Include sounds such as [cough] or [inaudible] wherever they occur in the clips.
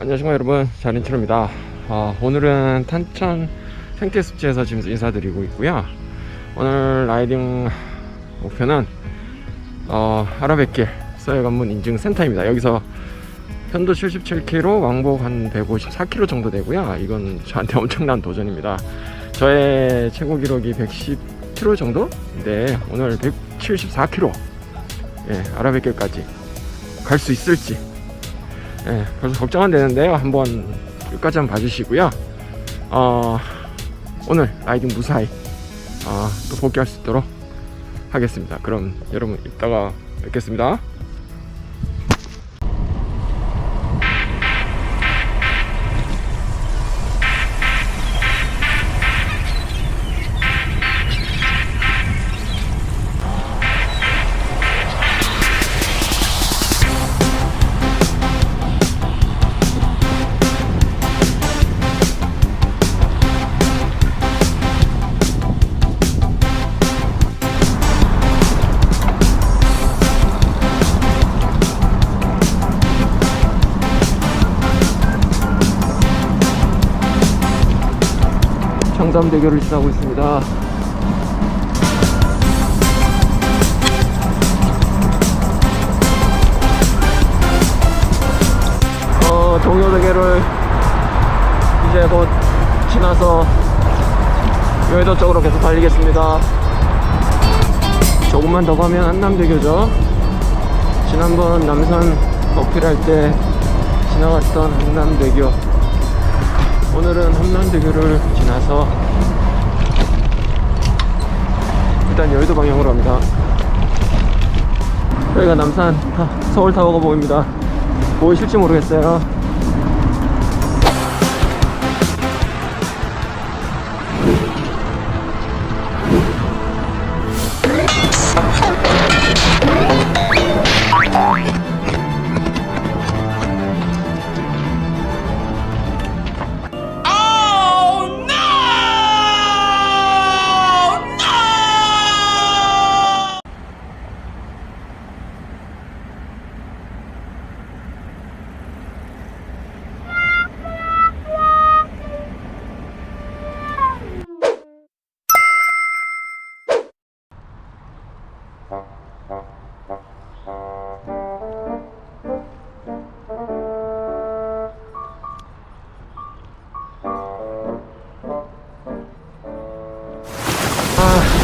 안녕하십니까 여러분. 자린치로입니다. 어, 오늘은 탄천 생태습지에서 지금 인사드리고 있고요. 오늘 라이딩 목표는 어, 하라뱃길 서해관문 인증센터입니다. 여기서 편도 77km 왕복 한 154km 정도 되고요. 이건 저한테 [laughs] 엄청난 도전입니다. 저의 최고 기록이 110km 정도인데 오늘 174km 예, 아라뱃길까지 갈 수 있을지 예, 그래서 걱정은 되는데요. 한번 끝까지 한번 봐주시고요. 어, 오늘 라이딩 무사히 어, 또 복귀할 수 있도록 하겠습니다. 그럼 여러분 이따가 뵙겠습니다. 청담대교를 지나고 있습니다. 어, 동요대교를 이제 곧 지나서 여의도 쪽으로 계속 달리겠습니다. 조금만 더 가면 한남대교죠. 지난번 남산 어필할 때 지나갔던 한남대교. 오늘은 한남대교를 지나서 일단 여의도 방향으로 갑니다. 여기가 남산 타- 서울 타워가 보입니다. 보이실지 모르겠어요. 아,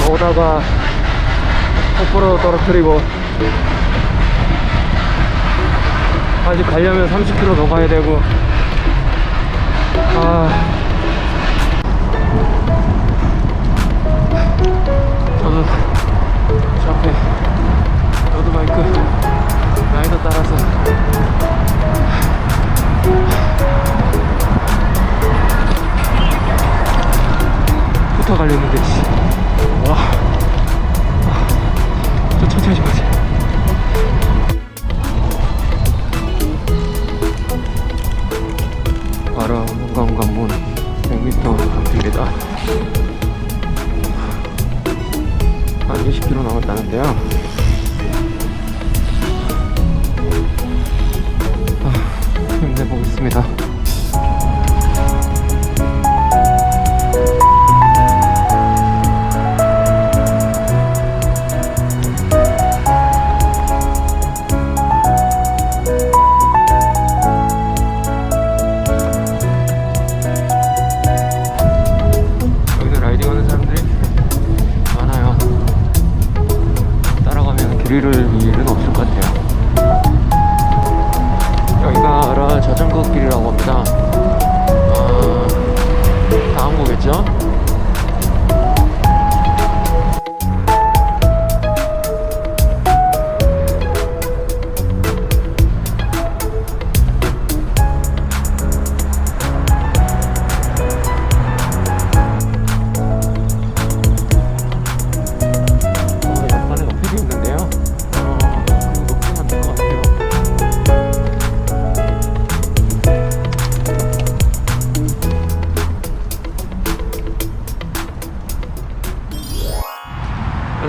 오다가 폭포로 떨어뜨리고 아직 가려면 30km 더 가야 되고. 아 붙어 가려는데 씨. 와. 저 천천히 좀 가자. 바로 문광관문 100m 앞입니다. 한 20km 남았다는데요. 아, 힘내보겠습니다. 자전거 길이라고 합니다.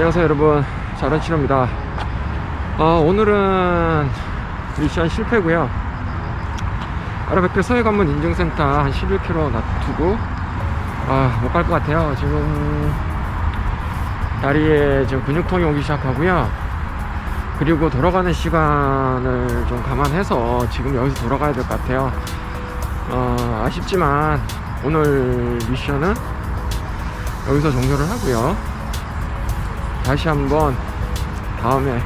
안녕하세요 여러분. 자런치로입니다. 아, 오늘은 미션 실패고요. 아라뱃길 서해관문 인증센터 한 11km 놔두고 아 못 갈 것 같아요. 지금 다리에 지금 근육통이 오기 시작하고요. 그리고 돌아가는 시간을 좀 감안해서 지금 여기서 돌아가야 될 것 같아요. 어, 아쉽지만 오늘 미션은 여기서 종료를 하고요 다시 한번 다음에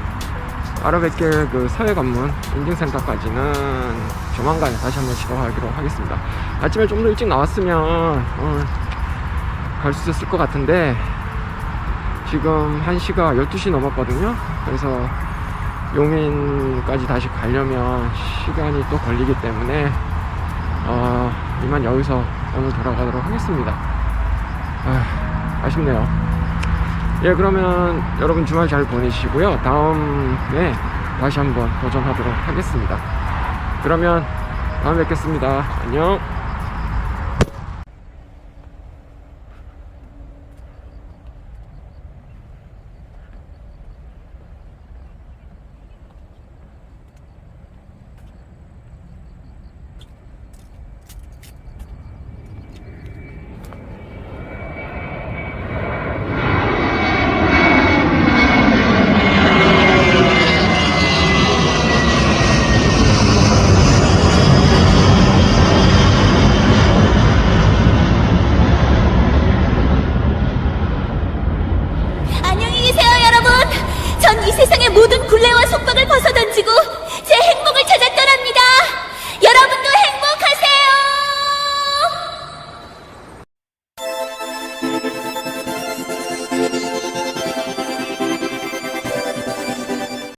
아라뱃길 그 서해관문 인증센터까지는 조만간 다시 한번 시도하기로 하겠습니다. 아침에 좀 더 일찍 나왔으면 오늘 갈수 있었을 것 같은데 지금 1시가 12시 넘었거든요. 그래서 용인까지 다시 가려면 시간이 또 걸리기 때문에 어, 이만 여기서 오늘 돌아가도록 하겠습니다. 아, 아쉽네요. 예, 그러면 여러분 주말 잘 보내시고요. 다음에 다시 한번 도전하도록 하겠습니다. 그러면 다음에 뵙겠습니다. 안녕.